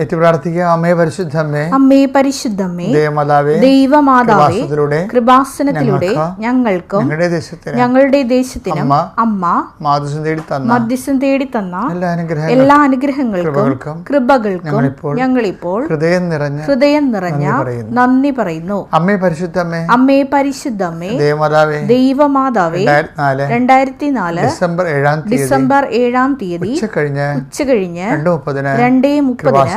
ഏറ്റു പ്രാർത്ഥിക്കുക. അമ്മേ പരിശുദ്ധമ്മേ അമ്മേ പരിശുദ്ധമ്മേ ദേവമാതാവേ ദൈവമാതാവേ കൃപാസനത്തിലൂടെ ഞങ്ങൾക്കും ഞങ്ങളുടെ ദേശത്തിന് ഞങ്ങളുടെ ദേശത്തിനും അമ്മ മാതൃസം തേടി തന്ന മധ്യസ്ഥം തേടി തന്ന എല്ലാ അനുഗ്രഹ എല്ലാ അനുഗ്രഹങ്ങൾക്കും കൃപകൾക്കും ഞങ്ങളിപ്പോൾ ഹൃദയം നിറഞ്ഞ ഹൃദയം നിറഞ്ഞ നന്ദി പറയുന്നു. അമ്മേ പരിശുദ്ധമ്മേ അമ്മേ പരിശുദ്ധമ്മേ ദേവമാതാവേ ദൈവമാതാവേ രണ്ടായിരത്തി നാല് ഡിസംബർ ഏഴാം തീയതി ഡിസംബർ ഏഴാം തീയതി ഉച്ച കഴിഞ്ഞ് ഉച്ച കഴിഞ്ഞ് രണ്ടേ മുപ്പതിന്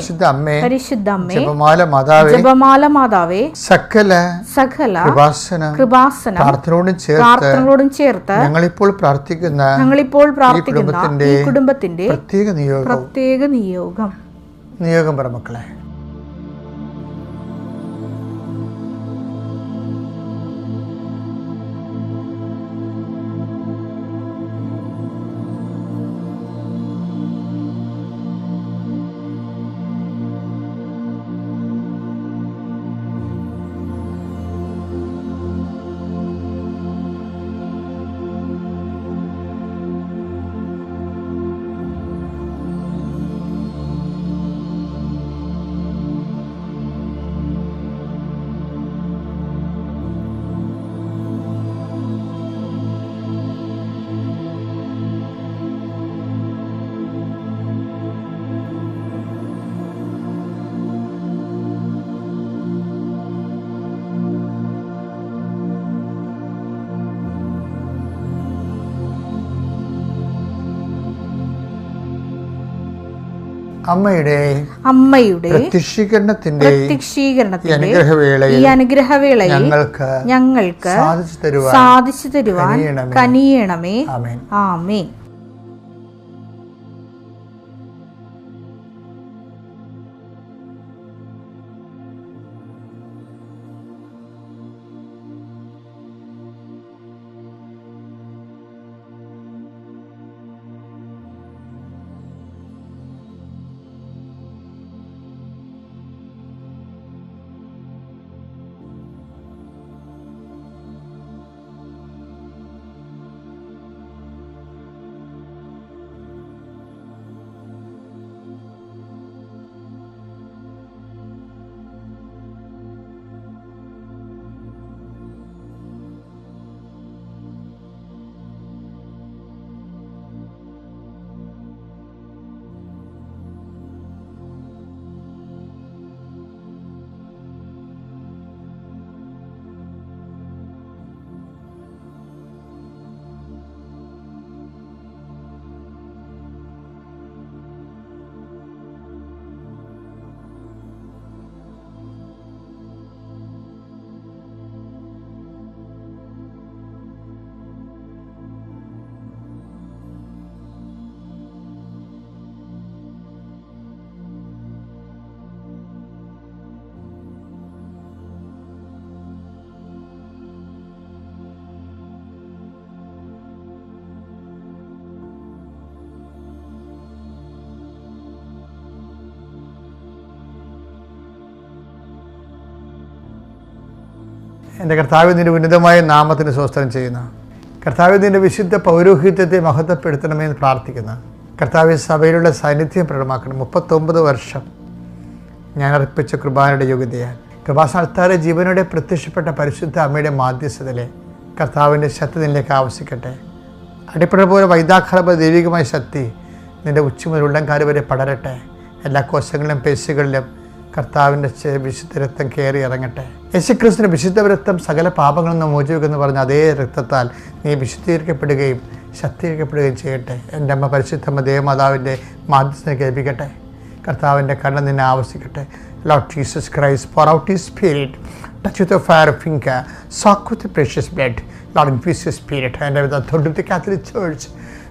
വഴി അമ്മേ പരിശുദ്ധ അമ്മേ ജപമാല മാതാവേ ജപമാല മാതാവേ സകല സകല കൃപാസന കൃപാസന പ്രാർത്ഥനയോടും ചേർത്ത് പ്രാർത്ഥനകളോടും ചേർത്ത് ഞങ്ങളിപ്പോൾ പ്രാർത്ഥിക്കുന്ന ഞങ്ങളിപ്പോൾ പ്രാർത്ഥിക്കുന്ന ഈ കുടുംബത്തിന്റെ പ്രത്യേക നിയോഗം. പ്രത്യേക നിയോഗം. നിയോഗം പറ മക്കളെ. അമ്മയുടെ അമ്മയുടെ പ്രത്യക്ഷീകരണത്തിന്റെ ഈ പ്രത്യക്ഷീകരണത്തിന്റെ അനുഗ്രഹവേളയിൽ ഈ അനുഗ്രഹവേളയിൽ ഞങ്ങൾക്ക് ഞങ്ങൾക്ക് സാധിച്ചു തരുവാൻ സാധിച്ചു തരുവാൻ. കനിയണമേ. ആമേൻ. ആമേൻ. എന്റെ കർത്താവ് നിന്റെ ഉന്നതമായ നാമത്തിന് സ്വസ്ത്രം ചെയ്യുന്ന. കർത്താവ് നിന്റെ വിശുദ്ധ പൗരോഹിത്യത്തെ മഹത്വപ്പെടുത്തണമെന്ന് പ്രാർത്ഥിക്കുന്ന. കർത്താവ് സഭയിലുള്ള സാന്നിധ്യം പ്രകടമാക്കണം മുപ്പത്തൊമ്പത് വർഷം ഞാൻ അർപ്പിച്ച കൃപാനയുടെ യോഗ്യതയാൽ. കൃപാസ്ഥാനത്താരെ ജീവനോടെ പ്രത്യക്ഷപ്പെട്ട പരിശുദ്ധ അമ്മയുടെ മാധ്യസ്ഥതയിലെ കർത്താവിന്റെ ശക്തി നിന്നിലേക്ക് ആവശ്യിക്കട്ടെ അടിപ്പട പോലെ വൈദാഖലപ ദൈവികമായ ശക്തി നിന്റെ ഉച്ച മുതൽ ഉള്ളംകാര് വരെ പടരട്ടെ. എല്ലാ കോശങ്ങളിലും പേശികളിലും കർത്താവിന്റെ വിശുദ്ധരത്വം കയറി ഇറങ്ങട്ടെ. യേശുക്രിസ്തുവിന്റെ വിശുദ്ധ രക്തം സകല പാപങ്ങളിൽ നിന്ന് മോചിവെക്കുമെന്ന് പറഞ്ഞ അതേ രക്തത്താൽ നീ വിശുദ്ധീകരിക്കപ്പെടുകയും ശക്തീകരിക്കപ്പെടുകയും ചെയ്യട്ടെ എന്റെ അമ്മ പരിശുദ്ധമ്മ ദേവമാതാവിന്റെ മാധ്യസ്ഥനെ കേൾപ്പിക്കട്ടെ കർത്താവിന്റെ കണ്ണ് നിന്നെ ആവശ്യിക്കട്ടെ Lord Jesus Christ pour out his spirit touch with the fire of finger soak with the precious blood Lord infuse your spirit and with the authority of the Catholic Church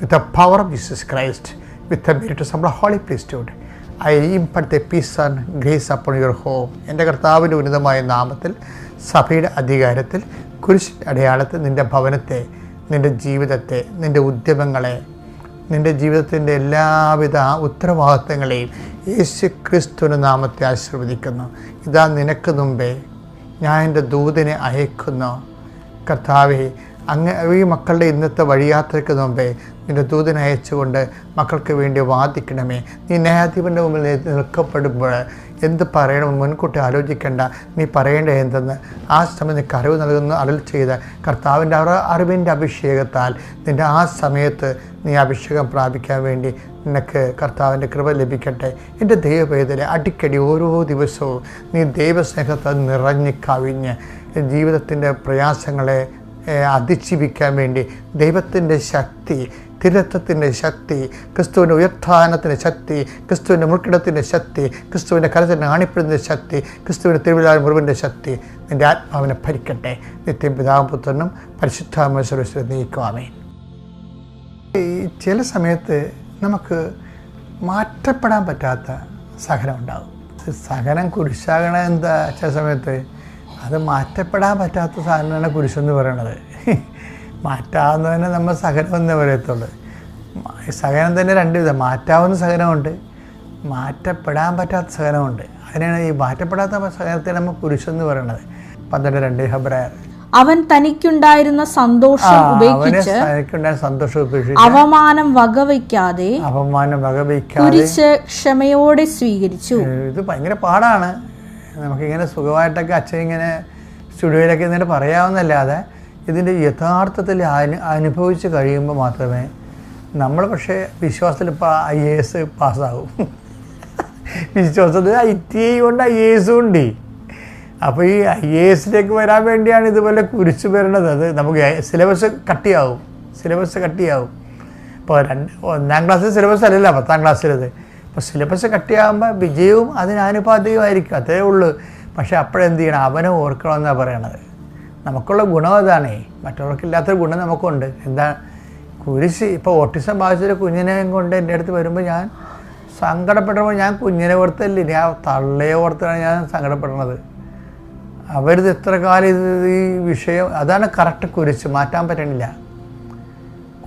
with the power of Jesus Christ, with the impart the peace and grace upon your home. എന്റെ കർത്താവിന്റെ ഉന്നതമായ നാമത്തിൽ സഭയുടെ അധികാരത്തിൽ കുരിശ് അടയാളത്തിൽ നിന്റെ ഭവനത്തെ നിന്റെ ജീവിതത്തെ നിന്റെ ഉദ്യമങ്ങളെ നിന്റെ ജീവിതത്തിന്റെ എല്ലാവിധ ഉത്തരവാദിത്തങ്ങളെയും യേശു ക്രിസ്തുവിന്റെ നാമത്തെ ആശീർവദിക്കുന്നു ഇതാ നിനക്ക് മുമ്പേ ഞാൻ എന്റെ ദൂതനെ അയക്കുന്നു കർത്താവെ അങ്ങ് ഈ മക്കളുടെ ഇന്നത്തെ വഴിയാത്രയ്ക്ക് മുമ്പേ നിന്റെ ദൂതനെ അയച്ചുകൊണ്ട് മക്കൾക്ക് വേണ്ടി വാദിക്കണമേ. നീ ന്യായാധിപന്റെ മുമ്പിൽ നിൽക്കപ്പെടുമ്പോൾ എന്ത് പറയണം? മുൻകൂട്ടി ആലോചിക്കേണ്ട. നീ പറയേണ്ട എന്തെന്ന്? ആ സമയം നിനക്ക് അറിവ് നൽകുന്ന അടൽ ചെയ്ത കർത്താവിന്റെ അറ അറിവിന്റെ അഭിഷേകത്താൽ നിന്റെ ആ സമയത്ത് നീ അഭിഷേകം പ്രാപിക്കാൻ വേണ്ടി നിനക്ക് കർത്താവിന്റെ കൃപ ലഭിക്കട്ടെ. എന്റെ ദൈവവേദന അടിക്കടി ഓരോ ദിവസവും നീ ദൈവസ്നേഹത്തെ നിറഞ്ഞ് കവിഞ്ഞ് ജീവിതത്തിന്റെ പ്രയാസങ്ങളെ അതിജീവിക്കാൻ വേണ്ടി ദൈവത്തിന്റെ ശക്തി തിരത്വത്തിന്റെ ശക്തി ക്രിസ്തുവിന്റെ ഉയർത്ഥാനത്തിന്റെ ശക്തി ക്രിസ്തുവിന്റെ മുൾക്കിടത്തിന്റെ ശക്തി ക്രിസ്തുവിന്റെ കരത്തിന്റെ ആണിപ്പിടുന്നതിന്റെ ശക്തി ക്രിസ്തുവിന്റെ തിരുവിതാ മുറിവിന്റെ ശക്തി നിന്റെ ആത്മാവിനെ ഭരിക്കട്ടെ. നിത്യം പിതാപുത്രനും പരിശുദ്ധാമേശ്വരശ്വരം നീക്കുവാമേ ചില സമയത്ത് നമുക്ക് മാറ്റപ്പെടാൻ പറ്റാത്ത സഹനം ഉണ്ടാകും. സഹനം കുരിശാകണം എന്താ ചില സമയത്ത് അത് മാറ്റപ്പെടാൻ പറ്റാത്ത സാധനമാണ് കുരിശെന്ന് പറയണത്. മാറ്റാവുന്നതിനെ നമ്മൾ സഹനം എന്നേ പറയത്തുള്ളൂ. സഹനം തന്നെ രണ്ട് വിധം. മാറ്റാവുന്ന സഹനമുണ്ട് മാറ്റപ്പെടാൻ പറ്റാത്ത സഹനമുണ്ട്. അതിനാണ് ഈ മാറ്റപ്പെടാത്ത സഹനത്തെ നമ്മൾ കുരിശെന്ന് പറയണത്. പന്ത്രണ്ട് രണ്ട് ഹബ്രായർ അവൻ തനിക്കുണ്ടായിരുന്ന സന്തോഷം ഉപേക്ഷിച്ച് സന്തോഷം ഉപേക്ഷിച്ച് അവമാനം വകവയ്ക്കാതെ അപമാനം വകവയ്ക്കാതെ കുരിശ് ക്ഷമയോടെ സ്വീകരിച്ചു. ഇത് ഭയങ്കര പാടാണ്. നമുക്കിങ്ങനെ സുഖമായിട്ടൊക്കെ അച്ഛൻ ഇങ്ങനെ സ്റ്റുഡിയോയിലൊക്കെ എന്നിട്ട് പറയാവുന്നല്ലാതെ ഇതിന്റെ യഥാർത്ഥത്തിൽ അനു അനുഭവിച്ച് കഴിയുമ്പോൾ മാത്രമേ നമ്മൾ പക്ഷേ വിശ്വാസത്തിൽ ഇപ്പോൾ ഐ എ എസ് പാസ്സാകും വിശ്വാസത്തിൽ ഐ ടി ഐ കൊണ്ട് ഐ എ എസും ഉണ്ട്. അപ്പോൾ ഈ ഐ എ എസിലേക്ക് വരാൻ വേണ്ടിയാണ് ഇതുപോലെ കുരിച്ച് വരണത്. അത് നമുക്ക് സിലബസ് കട്ടിയാവും. സിലബസ് കട്ടിയാവും. ഇപ്പോൾ രണ്ട് ഒന്നാം ക്ലാസ്സിൽ സിലബസ് അല്ലല്ലോ പത്താം ക്ലാസ്സിലത്. അപ്പോൾ സിലബസ് കട്ടിയാകുമ്പോൾ വിജയവും അതിനാനുപാതികമായിരിക്കും. അതേ ഉള്ളൂ. പക്ഷേ അപ്പോഴെന്ത് ചെയ്യണം? അവനെ ഓർക്കണമെന്നാണ് പറയണത്. നമുക്കുള്ള ഗുണം അതാണേ. മറ്റുള്ളവർക്കില്ലാത്തൊരു ഗുണം നമുക്കുണ്ട്. എന്താ? കുരിശ് ഇപ്പോൾ ഓട്ടിസം ബാധിച്ചൊരു കുഞ്ഞിനെയും കൊണ്ട് എന്റെ അടുത്ത് വരുമ്പോൾ ഞാൻ സങ്കടപ്പെടുമ്പോൾ ഞാൻ കുഞ്ഞിനെ ഓർത്തല്ലേ? ഞാൻ തള്ളയെ ഓർത്താണ് ഞാൻ സങ്കടപ്പെടുന്നത്. അവരിത് എത്ര കാലം ഇത് ഈ വിഷയം? അതാണ് കറക്റ്റ് കുരിശ്. മാറ്റാൻ പറ്റണില്ല.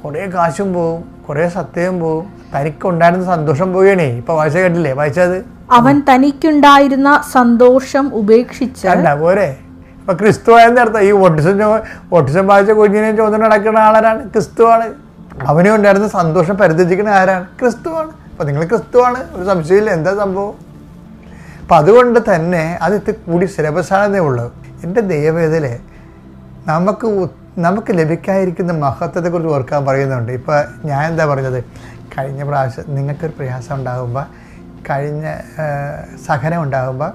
കുറേ കാശും പോവും. കുറേ സത്യവും പോവും. തനിക്കുണ്ടായിരുന്ന സന്തോഷം പോവുകയാണേ ഇപ്പൊ വായിച്ച കേട്ടില്ലേ? വായിച്ചത്? അവൻ തനിക്കുണ്ടായിരുന്ന സന്തോഷം ഉപേക്ഷിച്ച് അല്ല പോരെ. ഇപ്പൊ ക്രിസ്തു ആയെന്ന് അർത്ഥം. ഈ ഓട്ടിസം ഓട്ടിസം ബാധിച്ച കുഞ്ഞിനെ ചോദ്യം നടക്കുന്ന ആളാരാണ്? ക്രിസ്തു ആണ്. അവനെ ഉണ്ടായിരുന്ന സന്തോഷം പരിധിക്കുന്ന ആരാണ്? ക്രിസ്തുവാണ് അപ്പൊ നിങ്ങൾ ക്രിസ്തുവാണ് ഒരു സംശയമില്ല. എന്താ സംഭവം? അപ്പം അതുകൊണ്ട് തന്നെ അത് ഇത് കൂടി സിലബസാണെന്നേ ഉള്ളൂ. എന്റെ ദൈവവേദലെ നമുക്ക് നമുക്ക് ലഭിക്കാതിരിക്കുന്ന മഹത്വത്തെക്കുറിച്ച് ഓർക്കാൻ പറയുന്നുണ്ട്. ഇപ്പോൾ ഞാൻ എന്താ പറഞ്ഞത്? കഴിഞ്ഞ പ്രാവശ്യം നിങ്ങൾക്കൊരു പ്രയാസം ഉണ്ടാകുമ്പോൾ കഴിഞ്ഞ സഹനം ഉണ്ടാകുമ്പോൾ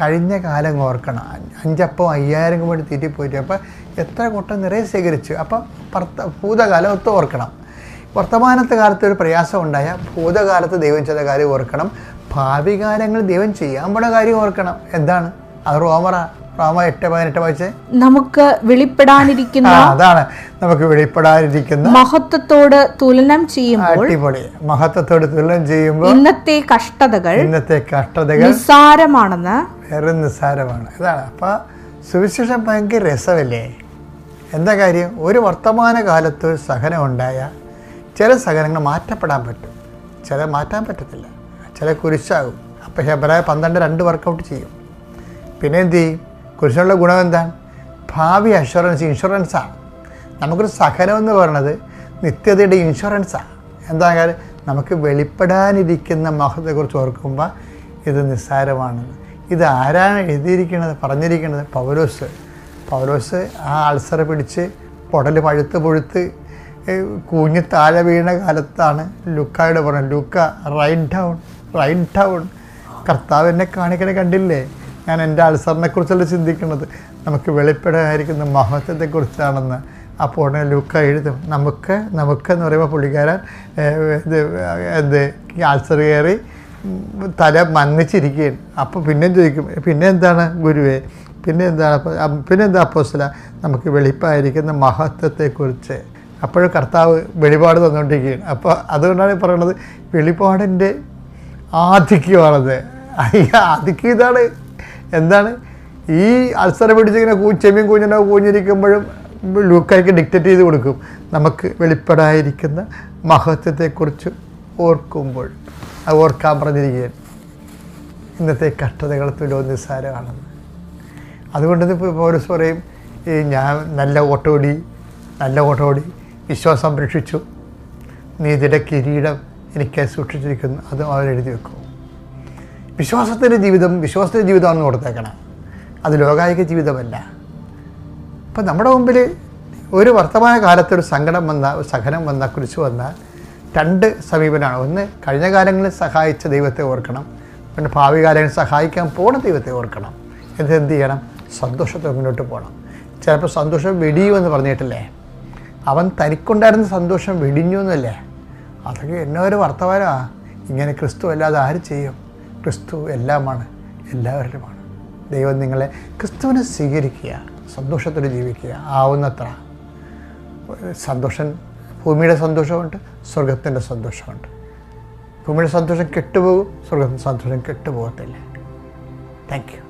കഴിഞ്ഞ കാലം ഓർക്കണം. അഞ്ച് അഞ്ചപ്പം അയ്യായിരം കൂടി തീറ്റി പോയിട്ട് അപ്പോൾ എത്ര കൂട്ടം നിറയെ ശേഖരിച്ചു. അപ്പം ഭർത്ത ഭൂതകാലം ഒത്ത് ഓർക്കണം. വർത്തമാനത്തെ കാലത്ത് ഒരു പ്രയാസം ഉണ്ടായാൽ ഭൂതകാലത്ത് ദൈവം ചെയ്ത കാര്യം ഓർക്കണം. ഭാവി കാലങ്ങളിൽ ദൈവം ചെയ്യാൻ പോണ കാര്യം ഓർക്കണം. എന്താണ്? അത് റോമറ. റോമ എട്ട് പതിനെട്ട് വായിച്ചേ നമുക്ക് വെളിപ്പെടാനിരിക്കുന്ന അതാണ്. നമുക്ക് വെളിപ്പെടാനിരിക്കുന്ന മഹത്വത്തോട് തുലനം ചെയ്യുമ്പോൾ അടിപൊളി. മഹത്വത്തോട് തുലനം ചെയ്യുമ്പോൾ ഇന്നത്തെ കഷ്ടതകൾ ഇന്നത്തെ കഷ്ടതകൾ നിസ്സാരമാണെന്ന് വേറെ നിസ്സാരമാണ്. ഇതാണ്. അപ്പോൾ സുവിശേഷം ഭയങ്കര രസമല്ലേ? എന്താ കാര്യം? ഒരു വർത്തമാന കാലത്ത് സഹനം ഉണ്ടായ ചില സഹനങ്ങൾ മാറ്റപ്പെടാൻ പറ്റും. ചില മാറ്റാൻ പറ്റത്തില്ല. ചില കുരിശാകും. അപ്പോൾ ഹെബ്രായ പന്ത്രണ്ട് രണ്ട് വർക്കൗട്ട് ചെയ്യും. പിന്നെ എന്ത് ചെയ്യും? കുരിശിനുള്ള ഗുണം എന്താണ് ഭാവി അഷുറൻസ് ഇൻഷുറൻസാണ് നമുക്കൊരു സഹനം എന്ന് പറയുന്നത് നിത്യതയുടെ ഇൻഷുറൻസാണ് എന്താ കാര്യം? നമുക്ക് വെളിപ്പെടാനിരിക്കുന്ന മഹത്തെക്കുറിച്ച് ഓർക്കുമ്പോൾ ഇത് നിസ്സാരമാണ്. ഇത് ആരാണ് എഴുതിയിരിക്കുന്നത് പറഞ്ഞിരിക്കുന്നത്? പൗലോസ്. പൗലോസ് ആ അൾസർ പിടിച്ച് പൊടൽ പഴുത്ത് പൊഴുത്ത് കൂഞ്ഞ് താഴെ വീണ കാലത്താണ് ലുക്കായോട് പറഞ്ഞത്. Luke write down write down കർത്താവ് എന്നെ കാണിക്കണ കണ്ടില്ലേ? ഞാൻ എന്റെ അൾസറിനെ കുറിച്ചല്ല ചിന്തിക്കുന്നത്? നമുക്ക് വെളിപ്പെടാതിരിക്കുന്ന മഹത്വത്തെക്കുറിച്ചാണെന്ന് അപ്പോൾ ഉടനെ ലുക്ക എഴുതും. നമുക്ക് നമുക്ക് എന്ന് പറയുമ്പോൾ പുള്ളിക്കാരൻ ഇത് എന്ത് അൾസർ കയറി തല മന്നിച്ചിരിക്കുകയാണ്. അപ്പോൾ പിന്നെ ചോദിക്കും പിന്നെ എന്താണ് ഗുരുവേ? പിന്നെ എന്താണ് പിന്നെ എന്താ അപ്പോസ്തല? നമുക്ക് വെളിപ്പായിരിക്കുന്ന മഹത്വത്തെക്കുറിച്ച്. അപ്പോഴും കർത്താവ് വെളിപാട് തന്നുകൊണ്ടിരിക്കുകയാണ്. അപ്പോൾ അതുകൊണ്ടാണ് പറയുന്നത് വെളിപാടിന്റെ ആധിക്യമാണത്. അയ്യ ആധിക്യം ഇതാണ്. എന്താണ്? ഈ അൾസർ പിടിച്ചിങ്ങനെ ചെമ്മീൻ കുഞ്ഞിനോ കൂഞ്ഞിരിക്കുമ്പോഴും ലൂക്കായിക്ക് ഡിക്റ്റേറ്റ് ചെയ്ത് കൊടുക്കും. നമുക്ക് വെളിപ്പെടായിരിക്കുന്ന മഹത്വത്തെക്കുറിച്ച് ഓർക്കുമ്പോൾ അത് ഓർക്കാൻ പറഞ്ഞിരിക്കുകയാണ്. ഇന്നത്തെ കഷ്ടതകൾ തുലോ നിസ്സാരമാണെന്ന് അതുകൊണ്ട് ഇപ്പോൾ പൗരസ് പറയും ഈ ഞാൻ നല്ല ഓട്ടോടി നല്ല ഓട്ടോടി വിശ്വാസം സംരക്ഷിച്ചു. നീതിയുടെ കിരീടം എനിക്ക് സൂക്ഷിച്ചിരിക്കുന്നു. അത് അവരെഴുതി വെക്കും. വിശ്വാസത്തിന്റെ ജീവിതം വിശ്വാസത്തിന്റെ ജീവിതമാണെന്ന് കൊടുത്തേക്കണം അത് ലോകായിക ജീവിതമല്ല. അപ്പം നമ്മുടെ മുമ്പിൽ ഒരു വർത്തമാന കാലത്ത് ഒരു സങ്കടം വന്ന ഒരു സഹനം വന്ന കുറിച്ച് വന്ന രണ്ട് സമീപനമാണ് ഒന്ന് കഴിഞ്ഞ കാലങ്ങളിൽ സഹായിച്ച ദൈവത്തെ ഓർക്കണം. പിന്നെ ഭാവി കാലങ്ങളിൽ സഹായിക്കാൻ പോണ ദൈവത്തെ ഓർക്കണം. എന്നിട്ട് എന്ത് ചെയ്യണം? സന്തോഷത്തോടെ മുന്നോട്ട് പോകണം. ചിലപ്പോൾ സന്തോഷം വെടിയുമെന്ന് പറഞ്ഞിട്ടില്ലേ? അവൻ തനിക്കുണ്ടായിരുന്ന സന്തോഷം വെടിഞ്ഞു എന്നല്ലേ? അതൊക്കെ എന്നോ ഒരു വർത്തമാനമാണ് ഇങ്ങനെ ക്രിസ്തു അല്ലാതെ ആര് ചെയ്യും? ക്രിസ്തു എല്ലാമാണ് എല്ലാവരിലുമാണ്. ദൈവം നിങ്ങളെ ക്രിസ്തുവിനെ സ്വീകരിക്കുക സന്തോഷത്തോടെ ജീവിക്കുക ആവുന്നത്ര. സന്തോഷം ഭൂമിയുടെ സന്തോഷമുണ്ട് സ്വർഗത്തിന്റെ സന്തോഷമുണ്ട്. ഭൂമിയുടെ സന്തോഷം കെട്ടുപോകും സ്വർഗത്തിന്റെ സന്തോഷം കെട്ടുപോകത്തില്ല. Thank you